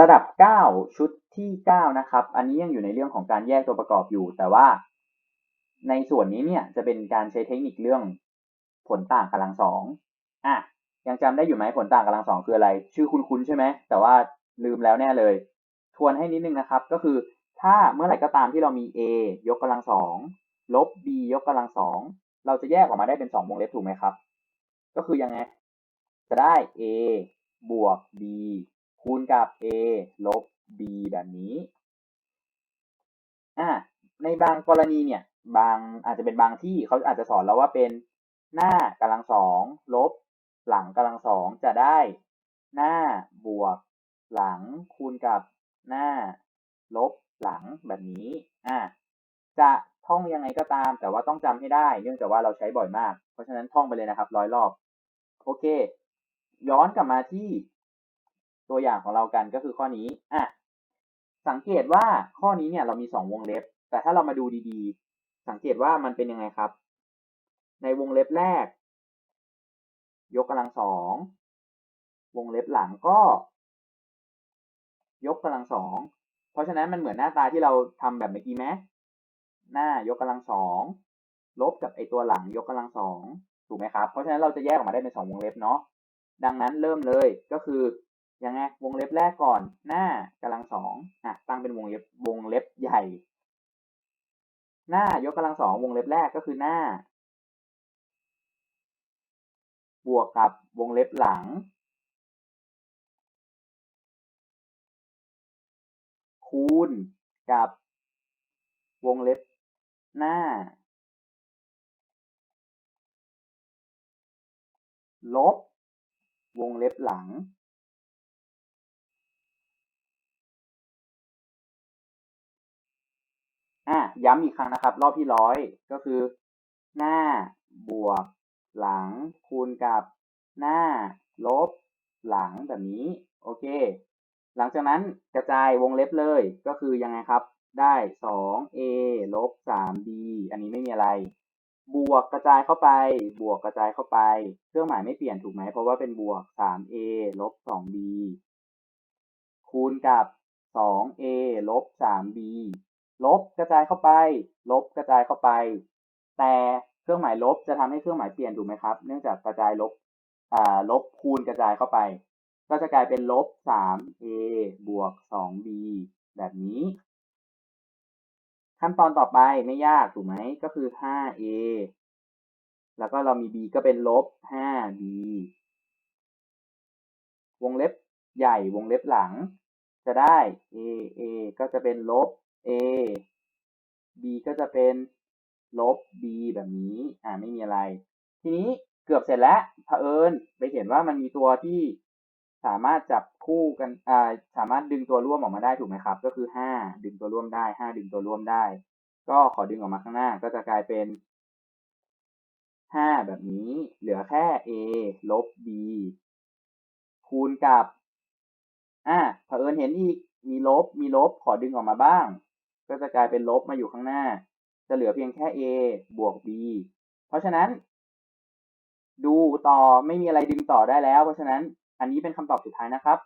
ระดับ 9 ชุดที่ 9 นะครับ อันนี้ยังอยู่ในเรื่องของการแยกตัวประกอบอยู่ แต่ว่าในส่วนนี้เนี่ยจะเป็นการใช้เทคนิคเรื่องผลต่างกำลังสองอะยังจำได้อยู่ไหมผลต่างกำลังสองคืออะไร ชื่อคุ้นๆใช่ไหมแต่ว่าลืมแล้วแน่เลย ทวนให้นิดนึงนะครับ ก็คือถ้าเมื่อไหร่ก็ตามที่เรามี a ยกกำลังสองลบ b ยกกำลังสองเราจะแยกออกมาได้เป็นสองวงเล็บถูกไหมครับ ก็คือยังไง จะได้ a บวก b คูณกับ a ลบ b แบบนี้อ่าในบางกรณีเนี่ย บางอาจจะเป็นบางที่เขาอาจจะสอนเราว่าเป็นหน้ากำลังสองลบ หลังกำลังสองจะได้ หน้าบวก หลังคูณกับหน้า ลบหลังแบบนี้อ่าจะท่องยังไงก็ตาม แต่ว่าต้องจำให้ได้ เนื่องจากว่าเราใช้บ่อยมาก เพราะฉะนั้นท่องไปเลยนะครับร้อยรอบ โอเค ย้อนกลับมาที่ ตัวอย่างของเรากันก็คือข้อนี้อะสังเกตว่าข้อนี้เนี่ยเรามีสองวงเล็บ แต่ถ้าเรามาดูดีๆ สังเกตว่ามันเป็นยังไงครับ ในวงเล็บแรก ยกกำลังสองวงเล็บหลังก็ ยกกำลังสองเพราะฉะนั้นมันเหมือนหน้าตาที่เราทำแบบเมื่อกี้ไหมหน้ายกกำลังสองลบกับไอตัวหลังยกกำลังสองถูกไหมครับ เพราะฉะนั้นเราจะแยกออกมาได้เป็นสองวงเล็บเนาะดังนั้นเริ่มเลยก็คือ ยังไงวงเล็บแรกก่อนหน้ากำลังสองอะตั้งเป็นวงเล็บวงเล็บใหญ่ หน้ายกกำลังสองวงเล็บแรกก็คือหน้า บวกกับวงเล็บหลัง คูณกับวงเล็บหน้า ลบ วงเล็บหลัง อะ ย้ำอีกครั้งนะครับ รอบที่ร้อยก็คือ หน้าบวก หลัง คูณกับหน้า ลบ หลังแบบนี้ โอเค หลังจากนั้นกระจายวงเล็บเลย ก็คือยังไงครับ ได้ 2a ลบ 3b อันนี้ไม่มีอะไร บวกกระจายเข้าไป บวกกระจายเข้าไป เครื่องหมายไม่เปลี่ยนถูกไหม เพราะว่าเป็นบวก 3a ลบ 2b คูณกับ 2a ลบ 3b ลบกระจายเข้าไป ลบกระจายเข้าไป แต่เครื่องหมายลบจะทำให้เครื่องหมายเปลี่ยนถูกไหมครับ เนื่องจากกระจายลบอ่าลบคูณกระจายเข้าไป ก็จะกลายเป็นลบ 3a บวก 2b แบบนี้ ขั้นตอนต่อไปไม่ยากถูกไหมก็คือ 5a แล้วก็เรามี b ก็เป็นลบ 5b วงเล็บใหญ่วงเล็บหลัง จะได้ a a ก็จะเป็นลบ a b ก็จะเป็นลบ b แบบนี้ อ่าไม่มีอะไร ทีนี้เกือบเสร็จแล้วเผอิญไปเห็นว่ามันมีตัวที่สามารถจับคู่กันอ่าสามารถดึงตัวร่วมออกมาได้ถูกไหมครับ ก็คือ 5 ดึงตัวร่วมได้ 5 ดึงตัวร่วมได้ ก็ขอดึงออกมาข้างหน้า ก็จะกลายเป็น 5 แบบนี้ เหลือแค่ a ลบ b คูณกับ อ่าเผอิญเห็นอีก มีลบ มีลบ ขอดึงออกมาบ้าง ก็จะกลายเป็นลบมาอยู่ข้างหน้า จะเหลือเพียงแค่ a บวก b เพราะฉะนั้น ดูต่อไม่มีอะไรดึงต่อได้แล้ว เพราะฉะนั้นอันนี้เป็นคำตอบสุดท้ายนะครับ